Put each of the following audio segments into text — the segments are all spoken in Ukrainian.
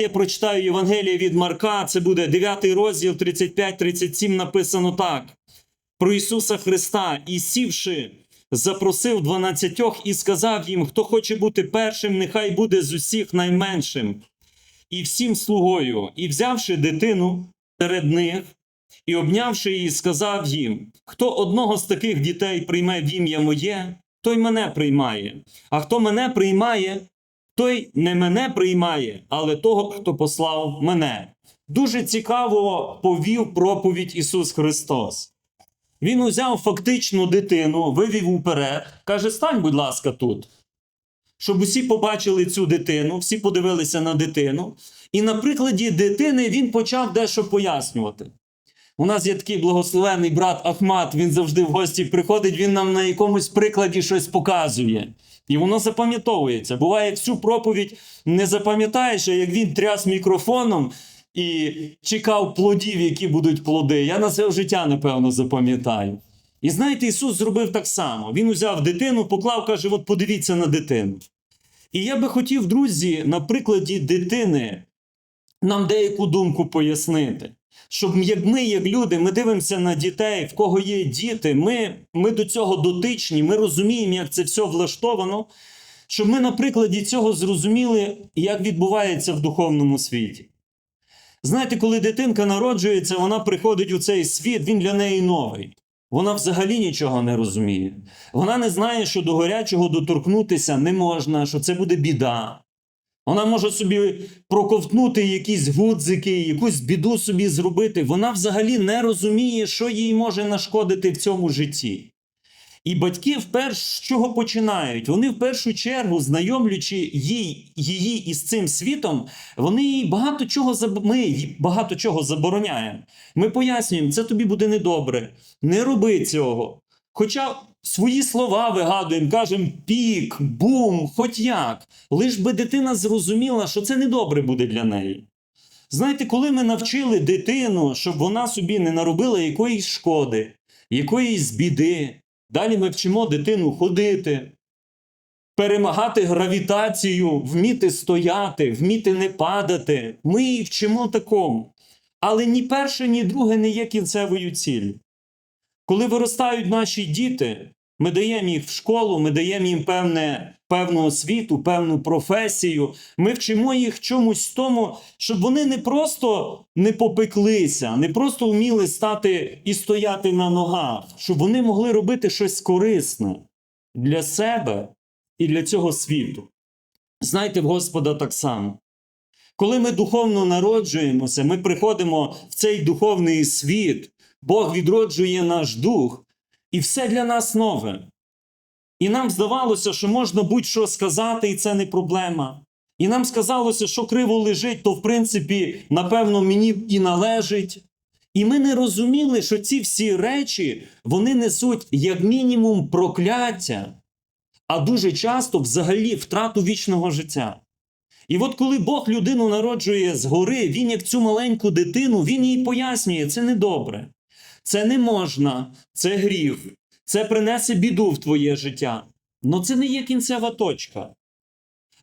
Я прочитаю Євангеліє від Марка, це буде 9 розділ 35-37 написано так. Про Ісуса Христа, і сівши, запросив дванадцятьох і сказав їм, хто хоче бути першим, нехай буде з усіх найменшим, і всім слугою. І взявши дитину серед них, і обнявши її, сказав їм: Хто одного з таких дітей прийме в ім'я моє, той мене приймає. А хто мене приймає, той не мене приймає, але того, хто послав мене. Дуже цікаво повів проповідь Ісус Христос. Він узяв фактично дитину, вивів уперед, каже: стань, будь ласка, тут. Щоб усі побачили цю дитину, всі подивилися на дитину. І на прикладі дитини він почав дещо пояснювати. У нас є такий благословений брат Ахмат, він завжди в гості приходить, він нам на якомусь прикладі щось показує. І воно запам'ятовується. Буває, всю проповідь не запам'ятаєш, як він тряс мікрофоном і чекав плодів, які будуть плоди. Я на все життя, напевно, запам'ятаю. І знаєте, Ісус зробив так само. Він узяв дитину, поклав, каже: от подивіться на дитину. І я би хотів, друзі, на прикладі дитини нам деяку думку пояснити. Щоб як ми, як люди, ми дивимося на дітей, в кого є діти, ми, ми до цього дотичні, ми розуміємо, як це все влаштовано, щоб ми на прикладі цього зрозуміли, як відбувається в духовному світі. Знаєте, коли дитинка народжується, вона приходить у цей світ, він для неї новий. Вона взагалі нічого не розуміє. Вона не знає, що до горячого доторкнутися не можна, що це буде біда. Вона може собі проковтнути якісь гудзики, якусь біду собі зробити. Вона взагалі не розуміє, що їй може нашкодити в цьому житті. І батьки вперше з чого починають? Вони в першу чергу, знайомлячи їй, її із цим світом, вони їй багато чого заб... ми їй багато чого забороняємо. Ми пояснюємо, це тобі буде недобре. Не роби цього. Хоча свої слова вигадуємо, кажемо пік, бум, хоч як. Лиш би дитина зрозуміла, що це недобре буде для неї. Знаєте, коли ми навчили дитину, щоб вона собі не наробила якоїсь шкоди, якоїсь біди, далі ми вчимо дитину ходити, перемагати гравітацію, вміти стояти, вміти не падати. Ми її вчимо такому. Але ні перше, ні друге не є кінцевою ціллю. Коли виростають наші діти, ми даємо їх в школу, ми даємо їм певне, певну освіту, певну професію. Ми вчимо їх чомусь тому, щоб вони не просто не попеклися, не просто вміли стати і стояти на ногах, щоб вони могли робити щось корисне для себе і для цього світу. Знайте в Господа так само. Коли ми духовно народжуємося, ми приходимо в цей духовний світ, Бог відроджує наш дух, і все для нас нове. І нам здавалося, що можна будь-що сказати, і це не проблема. І нам сказалося, що криво лежить, то в принципі, напевно, мені і належить. І ми не розуміли, що ці всі речі вони несуть як мінімум прокляття, а дуже часто взагалі втрату вічного життя. І от коли Бог людину народжує згори, він як цю маленьку дитину, він їй пояснює, це недобре, це не можна, це гріх, це принесе біду в твоє життя. Но це не є кінцева точка.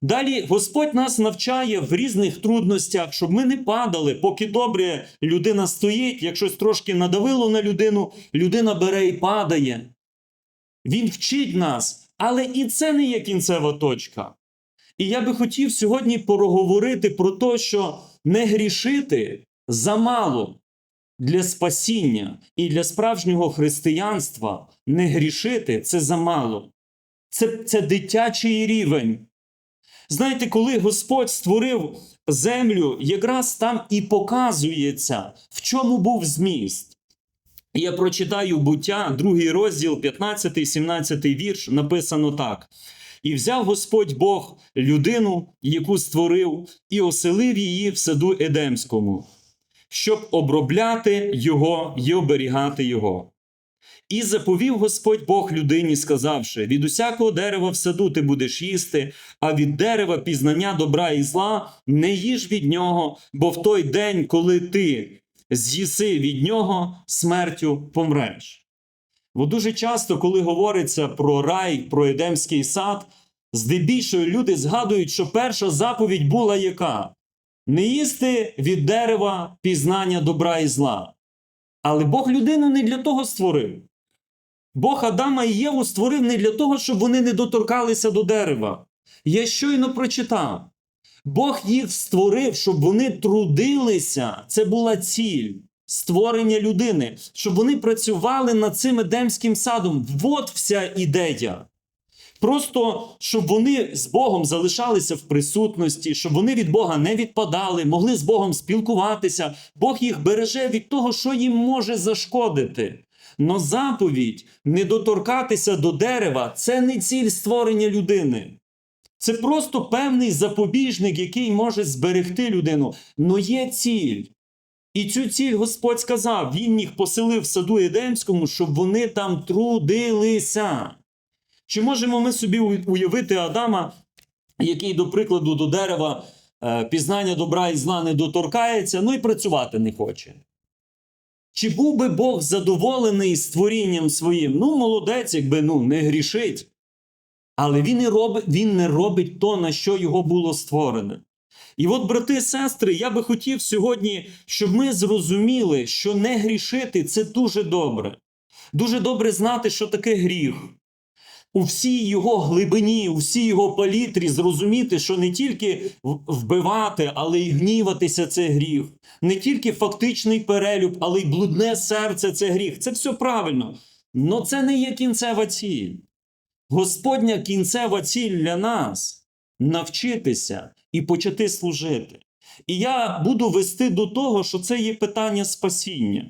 Далі Господь нас навчає в різних трудностях, щоб ми не падали, поки добре людина стоїть, як щось трошки надавило на людину, людина бере і падає. Він вчить нас, але і це не є кінцева точка. І я би хотів сьогодні проговорити про те, що не грішити замало для спасіння і для справжнього християнства не грішити це замало. Це, це дитячий рівень. Знаєте, коли Господь створив землю, якраз там і показується, в чому був зміст. Я прочитаю буття, другий розділ, 15, 17 вірш, написано так. І взяв Господь Бог людину, яку створив, і оселив її в саду Едемському, щоб обробляти його і оберігати його. І заповів Господь Бог людині, сказавши: від усякого дерева в саду ти будеш їсти, а від дерева пізнання добра і зла не їж від нього, бо в той день, коли ти з'їси від нього, смертю помреш. Бо дуже часто, коли говориться про рай, про Едемський сад, здебільшого люди згадують, що перша заповідь була яка? Не їсти від дерева пізнання добра і зла. Але Бог людину не для того створив. Бог Адама і Єву створив не для того, щоб вони не доторкалися до дерева. Я щойно прочитав. Бог їх створив, щоб вони трудилися. Це була ціль створення людини, щоб вони працювали над цим Едемським садом. От вся ідея. Просто щоб вони з Богом залишалися в присутності, щоб вони від Бога не відпадали, могли з Богом спілкуватися. Бог їх береже від того, що їм може зашкодити. Но заповідь не доторкатися до дерева це не ціль створення людини. Це просто певний запобіжник, який може зберегти людину. Но є ціль. І цю ціль Господь сказав: Він їх поселив в саду Едемському, щоб вони там трудилися. Чи можемо ми собі уявити Адама, який, до прикладу, до дерева е, пізнання добра і зла не доторкається, ну і працювати не хоче? Чи був би Бог задоволений створінням своїм? Ну, молодець, якби ну, не грішить. Але він, і робить, він не робить то, на що його було створене. І от, брати і сестри, я би хотів сьогодні, щоб ми зрозуміли, що не грішити це дуже добре. Дуже добре знати, що таке гріх. У всій його глибині, у всій його палітрі зрозуміти, що не тільки вбивати, але й гніватися це гріх. Не тільки фактичний перелюб, але й блудне серце це гріх. Це все правильно. Но це не є кінцева ціль. Господня кінцева ціль для нас навчитися і почати служити. І я буду вести до того, що це є питання спасіння.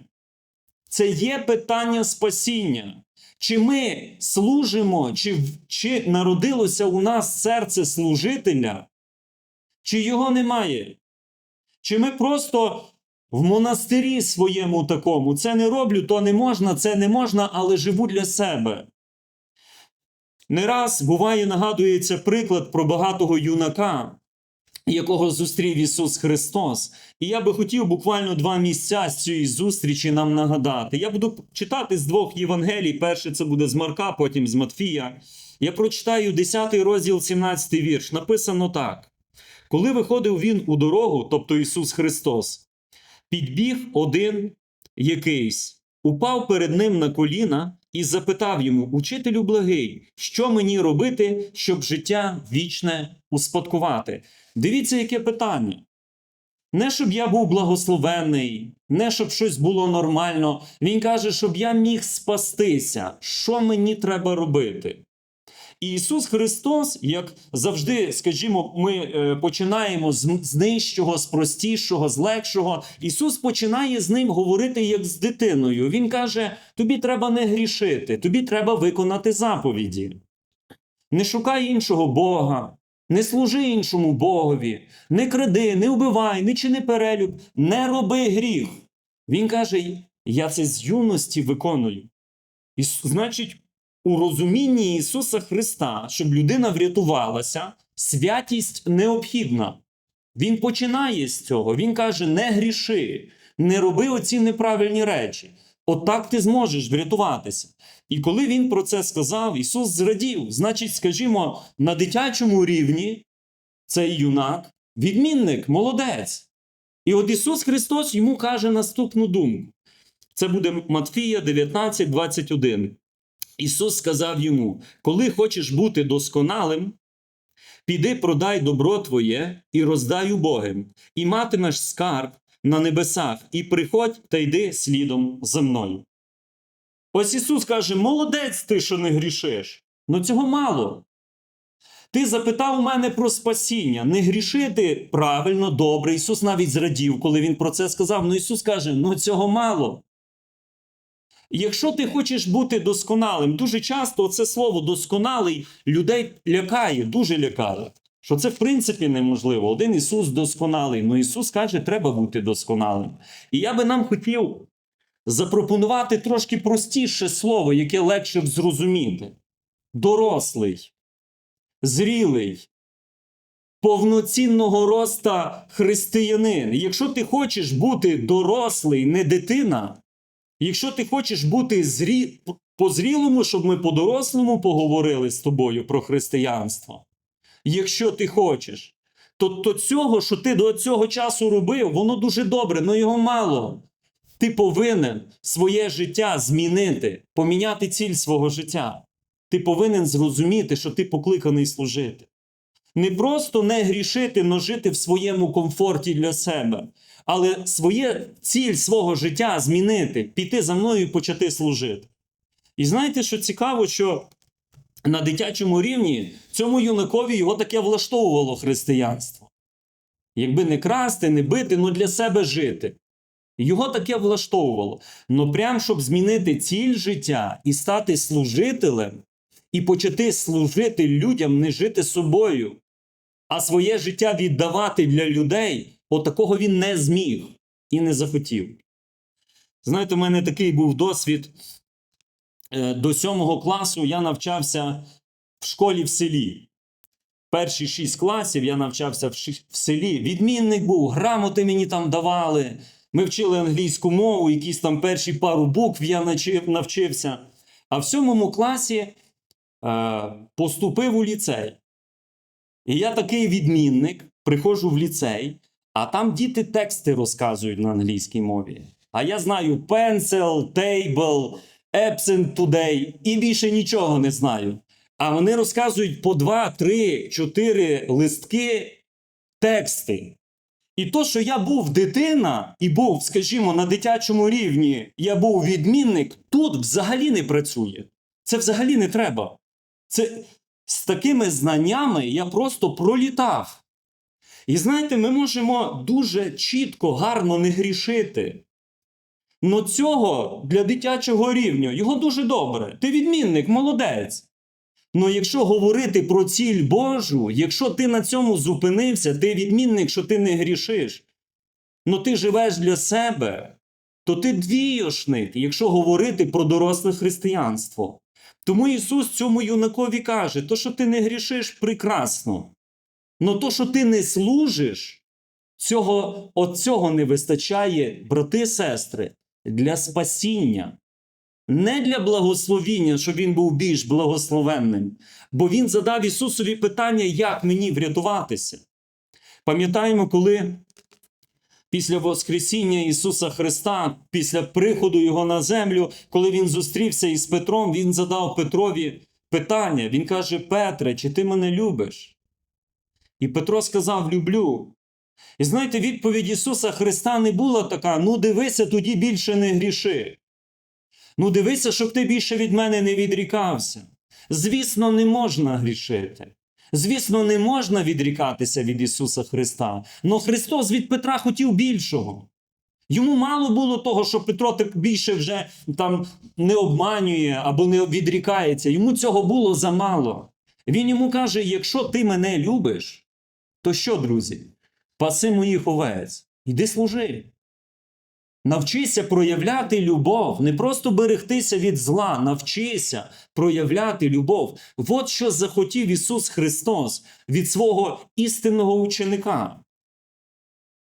Це є питання спасіння. Чи ми служимо, чи, чи народилося у нас серце служителя, чи його немає? Чи ми просто в монастирі своєму такому це не роблю, то не можна, це не можна, але живу для себе. Не раз буває, нагадується приклад про багатого юнака, якого зустрів Ісус Христос. І я би хотів буквально два місця з цієї зустрічі нам нагадати. Я буду читати з двох Євангелій. Перше це буде з Марка, потім з Матфія. Я прочитаю 10 розділ, 17 вірш. Написано так: коли виходив він у дорогу, тобто Ісус Христос, підбіг один якийсь, упав перед ним на коліна і запитав йому: Учителю благий, що мені робити, щоб життя вічне успадкувати? Дивіться, яке питання. Не щоб я був благословений, не щоб щось було нормально. Він каже, щоб я міг спастися. Що мені треба робити? І Ісус Христос, як завжди, скажімо, ми е, починаємо з, нижчого, з простішого, з легшого. Ісус починає з ним говорити як з дитиною. Він каже: тобі треба не грішити, тобі треба виконати заповіді. Не шукай іншого Бога, не служи іншому Богові, не кради, не вбивай, не чини перелюб, не роби гріх. Він каже: Я це з юності виконую. І, значить, у розумінні Ісуса Христа, щоб людина врятувалася, святість необхідна. Він починає з цього. Він каже: не гріши, не роби оці неправильні речі. Отак ти зможеш врятуватися. І коли він про це сказав, Ісус зрадів. Значить, скажімо, на дитячому рівні цей юнак, відмінник, молодець. І от Ісус Христос йому каже наступну думку. Це буде Матфія 19, 21. Ісус сказав йому: Коли хочеш бути досконалим, піди продай добро твоє і роздай убогим, і матимеш скарб на небесах, і приходь та йди слідом за мною. Ось Ісус каже: молодець ти, що не грішиш. Ну цього мало. Ти запитав у мене про спасіння, не грішити правильно, добре. Ісус навіть зрадів, коли Він про це сказав. Ну Ісус каже: ну цього мало. Якщо ти хочеш бути досконалим, дуже часто це слово досконалий людей лякає, дуже лякає. Що це в принципі неможливо. Один Ісус досконалий. Ну Ісус каже, треба бути досконалим. І я би нам хотів запропонувати трошки простіше слово, яке легше зрозуміти: дорослий, зрілий, повноцінного роста християнин. Якщо ти хочеш бути дорослий, не дитина. Якщо ти хочеш бути зрі... по-зрілому, щоб ми по-дорослому поговорили з тобою про християнство. Якщо ти хочеш, то, то цього, що ти до цього часу робив, воно дуже добре, але його мало. Ти повинен своє життя змінити, поміняти ціль свого життя. Ти повинен зрозуміти, що ти покликаний служити. Не просто не грішити, но жити в своєму комфорті для себе, але своє ціль свого життя змінити, піти за мною і почати служити. І знаєте, що цікаво, що на дитячому рівні цьому юнакові його таке влаштовувало християнство. Якби не красти, не бити, ну для себе жити. Його таке влаштовувало. Ну прям щоб змінити ціль життя і стати служителем, і почати служити людям, не жити собою, а своє життя віддавати для людей, отакого він не зміг і не захотів. Знаєте, у мене такий був досвід. Е, До сьомого класу я навчався в школі в селі. Перші шість класів я навчався в селі. Відмінник був, грамоти мені там давали. Ми вчили англійську мову, якісь там перші пару букв я навчився. А в сьомому класі е, поступив у ліцей. І я такий відмінник, приходжу в ліцей, а там діти тексти розказують на англійській мові. А я знаю pencil, table, absent today і більше нічого не знаю. А вони розказують по два, три, чотири листки тексти. І то, що я був дитина і був, скажімо, на дитячому рівні, я був відмінник, тут взагалі не працює. Це взагалі не треба. Це з такими знаннями я просто пролітав. І знаєте, ми можемо дуже чітко, гарно не грішити. Но цього для дитячого рівня його дуже добре. Ти відмінник, молодець. Но якщо говорити про ціль Божу, якщо ти на цьому зупинився, ти відмінник, що ти не грішиш, но ти живеш для себе, то ти двійошник, якщо говорити про доросле християнство. Тому Ісус цьому юнакові каже: то, що ти не грішиш, прекрасно. Но то, що ти не служиш, цього, от цього не вистачає, брати сестри, для спасіння. Не для благословіння, щоб він був більш благословенним, бо він задав Ісусові питання, як мені врятуватися. Пам'ятаємо, коли після Воскресіння Ісуса Христа, після приходу Його на землю, коли Він зустрівся із Петром, Він задав Петрові питання. Він каже: Петре, чи ти мене любиш? І Петро сказав: Люблю. І знаєте, відповідь Ісуса Христа не була така: ну дивися, тоді більше не гріши. Ну, дивися, щоб ти більше від мене не відрікався. Звісно, не можна грішити. Звісно, не можна відрікатися від Ісуса Христа. Но Христос від Петра хотів більшого. Йому мало було того, що Петро більше вже там не обманює або не відрікається. Йому цього було замало. Він йому каже: якщо ти мене любиш, то що, друзі? Паси моїх овець, іди служи. Навчися проявляти любов, не просто берегтися від зла, навчися проявляти любов. От що захотів Ісус Христос від свого істинного ученика.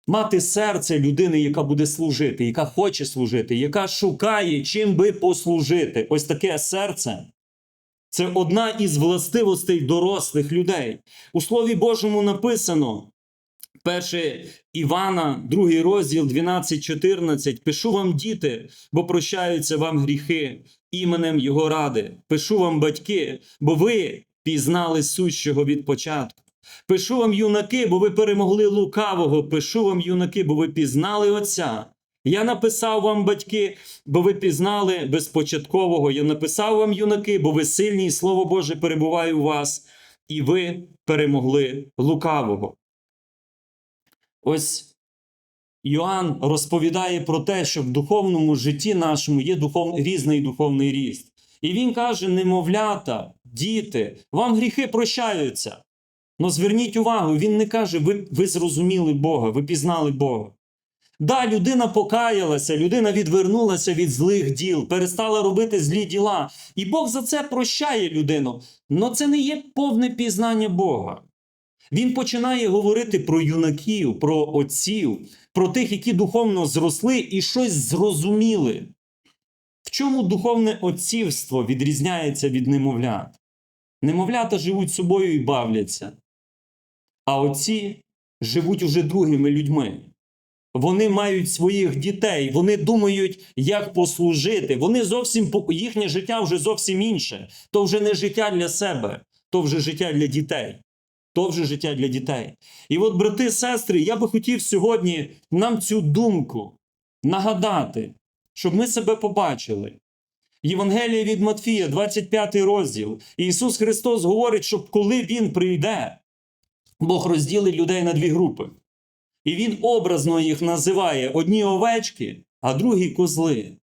Мати серце людини, яка буде служити, яка хоче служити, яка шукає, чим би послужити. Ось таке серце. Це одна із властивостей дорослих людей. У Слові Божому написано. Перше Івана, другий розділ 12-14. Пишу вам, діти, бо прощаються вам гріхи іменем Його ради. Пишу вам, батьки, бо ви пізнали сущого від початку. Пишу вам, юнаки, бо ви перемогли лукавого. Пишу вам, юнаки, бо ви пізнали Отця. Я написав вам, батьки, бо ви пізнали безпочаткового. Я написав вам, юнаки, бо ви сильні, і Слово Боже перебуває у вас, і ви перемогли лукавого. Ось Йоанн розповідає про те, що в духовному житті нашому є духов... різний духовний ріст. І він каже: немовлята, діти, вам гріхи прощаються. Но зверніть увагу, він не каже, ви, ви зрозуміли Бога, ви пізнали Бога. Да, людина покаялася, людина відвернулася від злих діл, перестала робити злі діла. І Бог за це прощає людину. Но це не є повне пізнання Бога. Він починає говорити про юнаків, про отців, про тих, які духовно зросли і щось зрозуміли. В чому духовне отцівство відрізняється від немовлят? Немовлята живуть собою і бавляться, а отці живуть уже другими людьми. Вони мають своїх дітей, вони думають, як послужити. Вони зовсім їхнє життя вже зовсім інше. То вже не життя для себе, то вже життя для дітей. То вже життя для дітей. І от, брати, сестри, я би хотів сьогодні нам цю думку нагадати, щоб ми себе побачили. Євангелія від Матфія, 25 розділ. Ісус Христос говорить, що коли Він прийде, Бог розділить людей на дві групи. І Він образно їх називає одні овечки, а другі козли.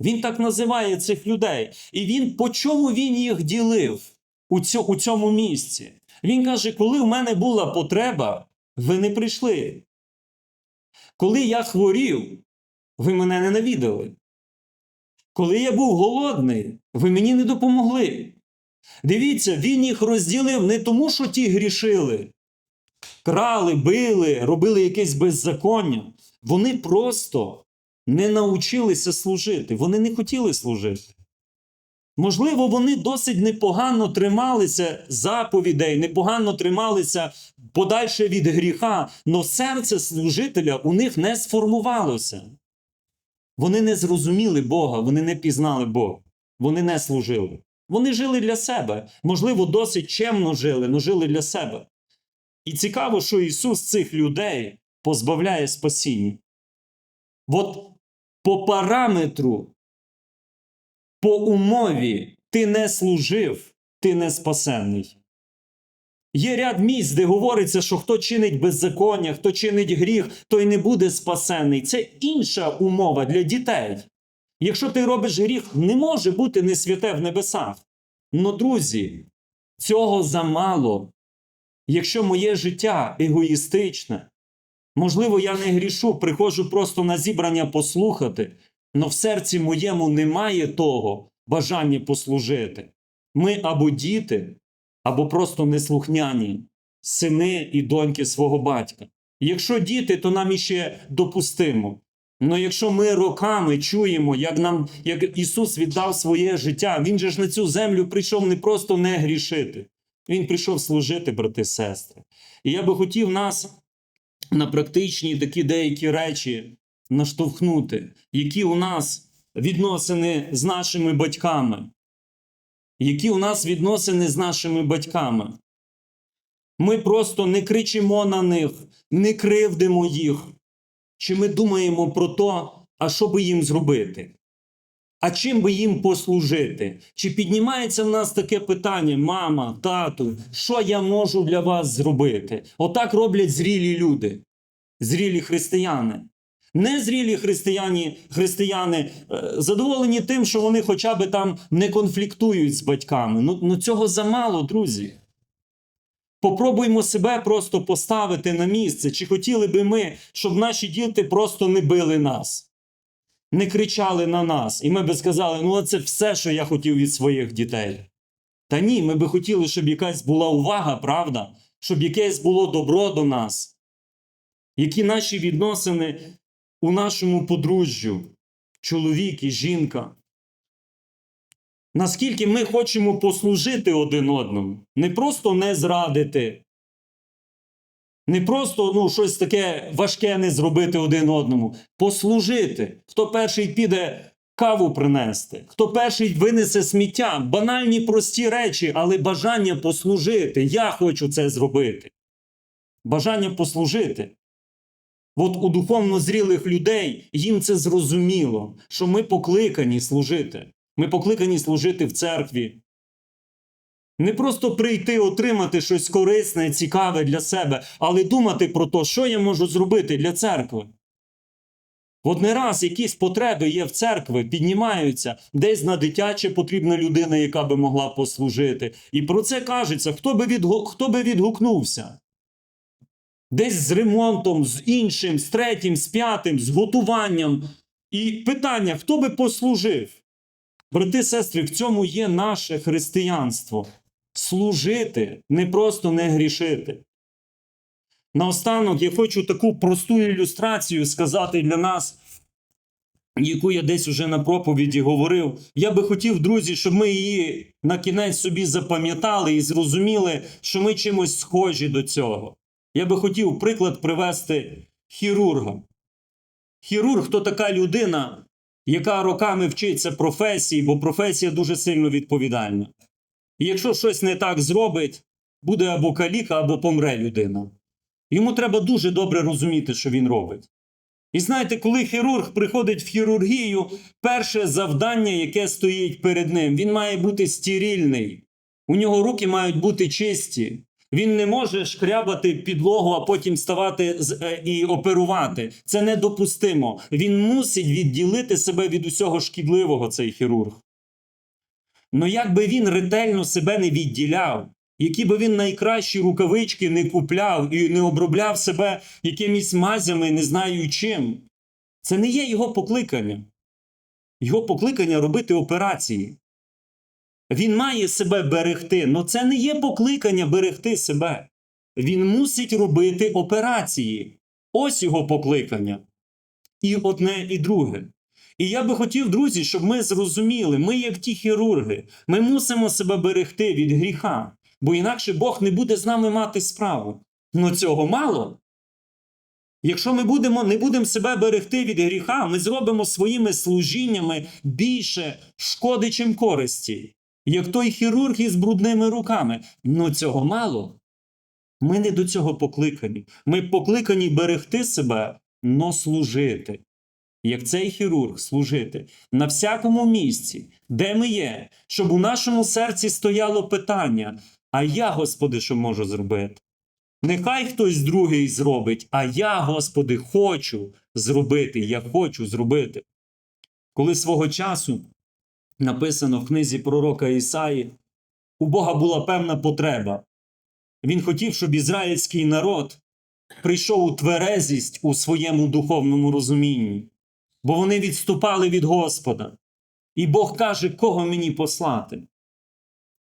Він так називає цих людей. І він по чому він їх ділив у цьому місці? Він каже: коли в мене була потреба, ви не прийшли. Коли я хворів, ви мене не навідали. Коли я був голодний, ви мені не допомогли. Дивіться, він їх розділив не тому, що ті грішили, крали, били, робили якесь беззаконня. Вони просто не навчилися служити, вони не хотіли служити. Можливо, вони досить непогано трималися заповідей, непогано трималися подальше від гріха, але серце служителя у них не сформувалося. Вони не зрозуміли Бога, вони не пізнали Бога, вони не служили. Вони жили для себе. Можливо, досить чемно жили, але жили для себе. І цікаво, що Ісус цих людей позбавляє спасіння. От по параметру, по умові ти не служив, ти не спасенний. Є ряд місць, де говориться, що хто чинить беззаконня, хто чинить гріх, той не буде спасенний. Це інша умова для дітей. Якщо ти робиш гріх, не може бути не святе в небесах. Ну, друзі, цього замало. Якщо моє життя егоїстичне, можливо, я не грішу, приходжу просто на зібрання послухати, але в серці моєму немає того бажання послужити. Ми або діти, або просто неслухняні сини і доньки свого батька. Якщо діти, то нам іще допустимо. Але якщо ми роками чуємо, як нам як Ісус віддав своє життя, Він же ж на цю землю прийшов не просто не грішити, Він прийшов служити, брати сестри. І я би хотів нас на практичні такі деякі речі наштовхнути, які у нас відносини з нашими батьками. Які у нас відносини з нашими батьками. Ми просто не кричимо на них, не кривдимо їх. Чи ми думаємо про то, а що би їм зробити? А чим би їм послужити? Чи піднімається в нас таке питання, мама, тату, що я можу для вас зробити? Отак роблять зрілі люди, зрілі християни. Незрілі християни, християни е, задоволені тим, що вони хоча б там не конфліктують з батьками. Ну, ну цього замало, друзі. Попробуймо себе просто поставити на місце. Чи хотіли би ми, щоб наші діти просто не били нас, не кричали на нас, і ми би сказали, ну це все, що я хотів від своїх дітей. Та ні, ми би хотіли, щоб якась була увага, правда, щоб якесь було добро до нас. Які наші відносини у нашому подружжю, чоловік і жінка. Наскільки ми хочемо послужити один одному, не просто не зрадити, не просто ну, щось таке важке не зробити один одному, послужити. Хто перший піде каву принести, хто перший винесе сміття, банальні прості речі, але бажання послужити. Я хочу це зробити. Бажання послужити. От у духовно зрілих людей їм це зрозуміло, що ми покликані служити. Ми покликані служити в церкві. Не просто прийти отримати щось корисне, цікаве для себе, але думати про те, що я можу зробити для церкви. От не раз якісь потреби є в церкві, піднімаються, десь на дитяче потрібна людина, яка би могла послужити. І про це кажеться, хто би, відгу... хто би відгукнувся. Десь з ремонтом, з іншим, з третім, з п'ятим, з готуванням. І питання: хто би послужив? Брати, сестри, в цьому є наше християнство. Служити, не просто не грішити. Наостанок я хочу таку просту ілюстрацію сказати для нас, яку я десь уже на проповіді говорив. Я би хотів, друзі, щоб ми її на кінець собі запам'ятали і зрозуміли, що ми чимось схожі до цього. Я би хотів приклад привести хірурга. Хірург то така людина, яка роками вчиться професії, бо професія дуже сильно відповідальна. І якщо щось не так зробить, буде або каліка, або помре людина. Йому треба дуже добре розуміти, що він робить. І знаєте, коли хірург приходить в хірургію, перше завдання, яке стоїть перед ним, він має бути стерильний. У нього руки мають бути чисті. Він не може шкрябати підлогу, а потім ставати е, і оперувати. Це недопустимо. Він мусить відділити себе від усього шкідливого, цей хірург. Ну як би він ретельно себе не відділяв, які би він найкращі рукавички не купляв і не обробляв себе якимись мазями, не знаю чим, це не є його покликання. Його покликання робити операції. Він має себе берегти, але це не є покликання берегти себе. Він мусить робити операції. Ось його покликання. І одне, і друге. І я би хотів, друзі, щоб ми зрозуміли, ми, як ті хірурги, ми мусимо себе берегти від гріха, бо інакше Бог не буде з нами мати справу. Ну цього мало. Якщо ми будемо, не будемо себе берегти від гріха, ми зробимо своїми служіннями більше шкоди, чим користі. Як той хірург із брудними руками. Ну цього мало. Ми не до цього покликані. Ми покликані берегти себе, но служити. Як цей хірург служити на всякому місці, де ми є, щоб у нашому серці стояло питання: а я, Господи, що можу зробити? Нехай хтось другий зробить, а я, Господи, хочу зробити, я хочу зробити. Коли свого часу написано в книзі пророка Ісаї, у Бога була певна потреба. Він хотів, щоб ізраїльський народ прийшов у тверезість у своєму духовному розумінні, бо вони відступали від Господа. І Бог каже, кого мені послати.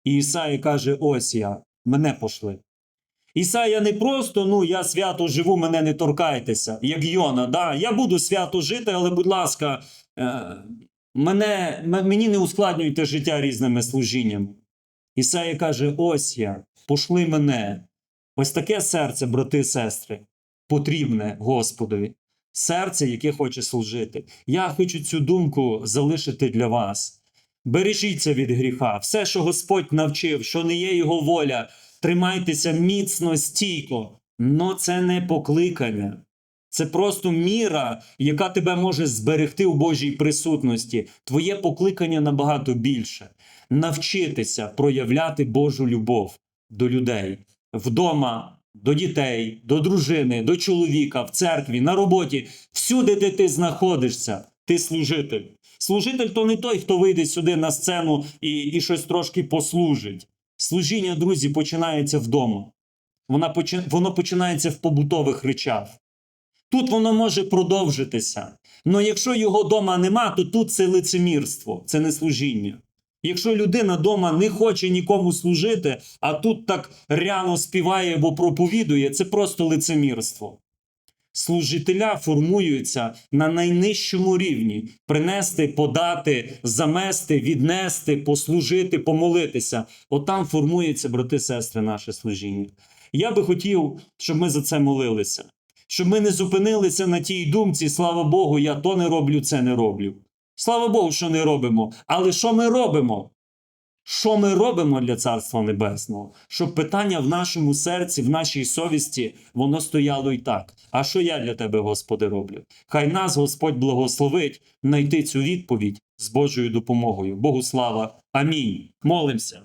І Ісаї каже: Ось я, мене пошли. Ісая не просто, ну я свято живу, мене не торкайтеся, як Йона. Да, я буду свято жити, але, будь ласка, е, мене, мені не ускладнюйте життя різними служіннями. Ісая каже: ось я, пошли мене. Ось таке серце, брати і сестри, потрібне Господові. Серце, яке хоче служити. Я хочу цю думку залишити для вас. Бережіться від гріха. Все, що Господь навчив, що не є його воля, тримайтеся міцно, стійко. Но це не покликання. Це просто міра, яка тебе може зберегти у Божій присутності. Твоє покликання набагато більше. Навчитися проявляти Божу любов до людей вдома, до дітей, до дружини, до чоловіка, в церкві, на роботі. Всюди, де ти знаходишся, ти служитель. Служитель то не той, хто вийде сюди на сцену і, і щось трошки послужить. Служіння, друзі, починається вдома. Вона. Воно починається в побутових речах. Тут воно може продовжитися. Але якщо його дома нема, то тут це лицемірство, це не служіння. Якщо людина дома не хоче нікому служити, а тут так ряно співає або проповідує, це просто лицемірство. Служителя формуються на найнижчому рівні: принести, подати, замести, віднести, послужити, помолитися. Отам формується, брати, сестри, наше служіння. Я би хотів, щоб ми за це молилися, щоб ми не зупинилися на тій думці, слава Богу, я то не роблю, це не роблю. Слава Богу, що не робимо. Але що ми робимо? Що ми робимо для Царства Небесного? Щоб питання в нашому серці, в нашій совісті, воно стояло і так. А що я для тебе, Господи, роблю? Хай нас Господь благословить знайти цю відповідь з Божою допомогою. Богу слава. Амінь. Молимося.